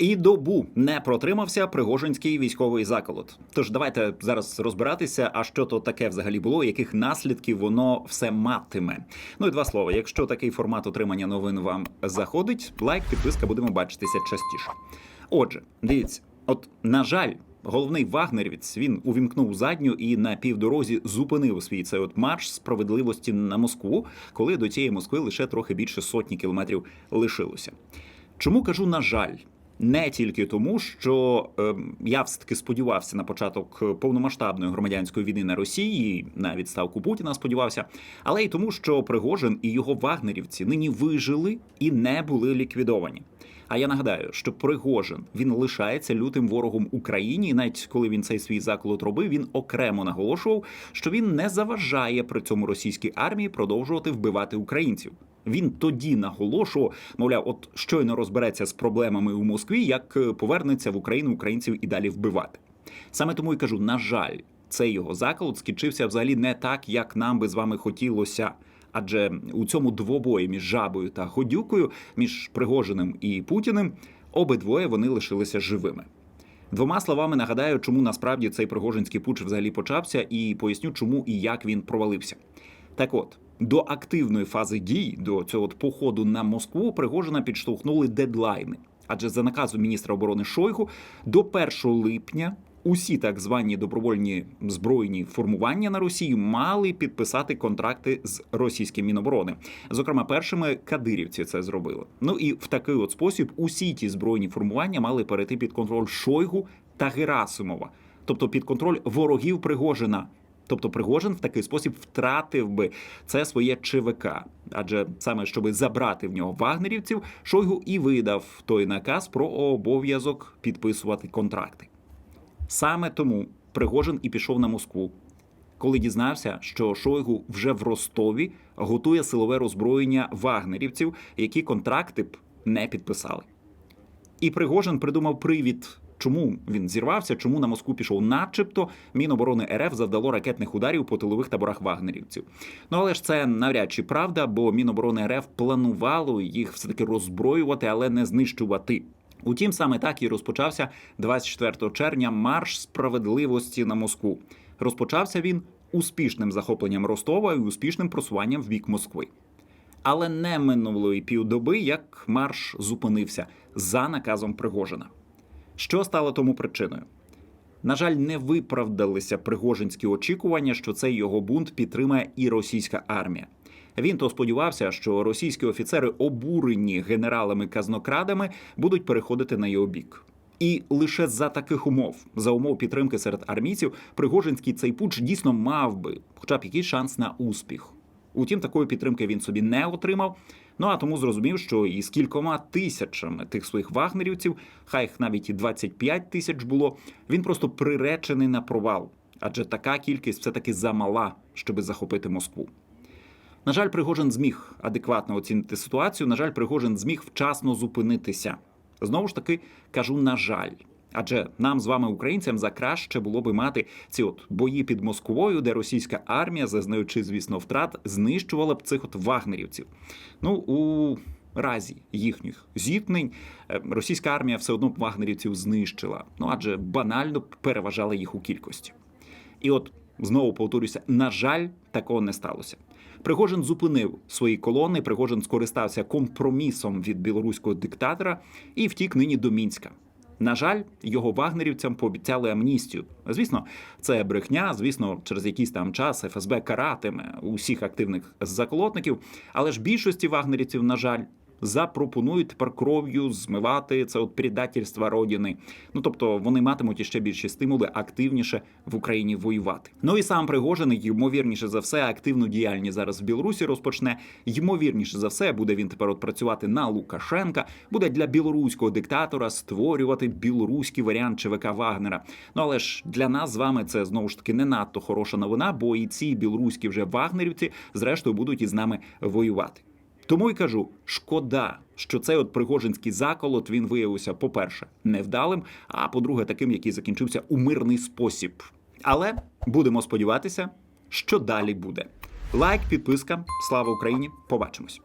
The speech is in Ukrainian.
І добу не протримався Пригожинський військовий заколот. Тож давайте зараз розбиратися, а що то таке взагалі було, яких наслідків воно все матиме. Ну і два слова. Якщо такий формат отримання новин вам заходить, лайк, підписка, будемо бачитися частіше. Отже, дивіться, от на жаль. Головний вагнерівець він увімкнув задню і на півдорозі зупинив свій цей от марш справедливості на Москву, коли до цієї Москви лише трохи більше сотні кілометрів лишилося. Чому кажу на жаль? Не тільки тому, що е, я все таки сподівався на початок повномасштабної громадянської війни на Росії, на відставку Путіна сподівався, але й тому, що Пригожин і його вагнерівці нині вижили і не були ліквідовані. А я нагадаю, що Пригожин він лишається лютим ворогом Україні. І навіть коли він цей свій заколот робив, він окремо наголошував, що він не заважає при цьому російській армії продовжувати вбивати українців. Він тоді наголошував, мовляв, от щойно розбереться з проблемами у Москві, як е, повернеться в Україну українців і далі вбивати. Саме тому і кажу, на жаль, цей його заколот скінчився взагалі не так, як нам би з вами хотілося. Адже у цьому двобої між жабою та ходюкою, між Пригожиним і Путіним, обидвоє вони лишилися живими. Двома словами нагадаю, чому насправді цей Пригожинський путч взагалі почався, і поясню, чому і як він провалився. Так от, до активної фази дій, до цього походу на Москву, Пригожина підштовхнули дедлайни. Адже за наказом міністра оборони Шойгу до 1 липня усі так звані добровольні збройні формування на Росії мали підписати контракти з російським міноборони. Зокрема, першими кадирівці це зробили. Ну і в такий от спосіб усі ті збройні формування мали перейти під контроль Шойгу та Герасимова, тобто під контроль ворогів Пригожина. Тобто Пригожин в такий спосіб втратив би це своє ЧВК, адже саме щоб забрати в нього вагнерівців, Шойгу і видав той наказ про обов'язок підписувати контракти. Саме тому Пригожин і пішов на Москву, коли дізнався, що Шойгу вже в Ростові готує силове роззброєння вагнерівців, які контракти б не підписали. І Пригожин придумав привід, чому він зірвався, чому на Москву пішов, начебто Міноборони РФ завдало ракетних ударів по тилових таборах вагнерівців. Ну але ж це навряд чи правда, бо Міноборони РФ планувало їх все таки роззброювати, але не знищувати. Утім, саме так і розпочався 24 червня марш справедливості на Москву. Розпочався він успішним захопленням Ростова і успішним просуванням в бік Москви. Але не минуло і півдоби, як марш зупинився за наказом Пригожина. Що стало тому причиною? На жаль, не виправдалися пригожинські очікування, що цей його бунт підтримає і російська армія. Він то сподівався, що російські офіцери, обурені генералами-казнокрадами, будуть переходити на його бік. І лише за таких умов, за умов підтримки серед армійців, Пригожинський цей путч дійсно мав би, хоча б якийсь шанс на успіх. Утім, такої підтримки він собі не отримав. Ну а тому зрозумів, що із кількома тисячами тих своїх вагнерівців, хай їх навіть і 25 тисяч було, він просто приречений на провал, адже така кількість все таки замала, щоби захопити Москву. На жаль, Пригожин зміг адекватно оцінити ситуацію. На жаль, Пригожин зміг вчасно зупинитися. Знову ж таки, кажу, на жаль. Адже нам з вами, українцям, за краще було би мати ці от бої під Москвою, де російська армія, зазнаючи, звісно, втрат, знищувала б цих от вагнерівців. Ну у разі їхніх зіткнень е, російська армія все одно б вагнерівців знищила. Ну адже банально переважала їх у кількості. І от знову повторюся, на жаль, такого не сталося. Пригожин зупинив свої колони. Пригожин скористався компромісом від білоруського диктатора і втік нині до мінська. На жаль, його вагнерівцям пообіцяли амністію. Звісно, це брехня. Звісно, через якийсь там час ФСБ каратиме усіх активних заколотників. Але ж більшості вагнерівців, на жаль, запропонують тепер кров'ю змивати це от предательство родини. Ну тобто вони матимуть іще більші стимули активніше в Україні воювати. Ну і сам Пригожин, ймовірніше за все, активну діяльність зараз в Білорусі розпочне. Ймовірніше за все, буде він тепер от працювати на Лукашенка, буде для білоруського диктатора створювати білоруський варіант ЧВК Вагнера. Ну але ж для нас з вами це знову ж таки не надто хороша новина, бо і ці білоруські вже вагнерівці, зрештою, будуть із нами воювати. Тому й кажу, шкода, що цей от пригожинський заколот він виявився, по-перше, невдалим, а по-друге, таким, який закінчився у мирний спосіб. Але будемо сподіватися, що далі буде. Лайк, підписка, слава Україні! Побачимось.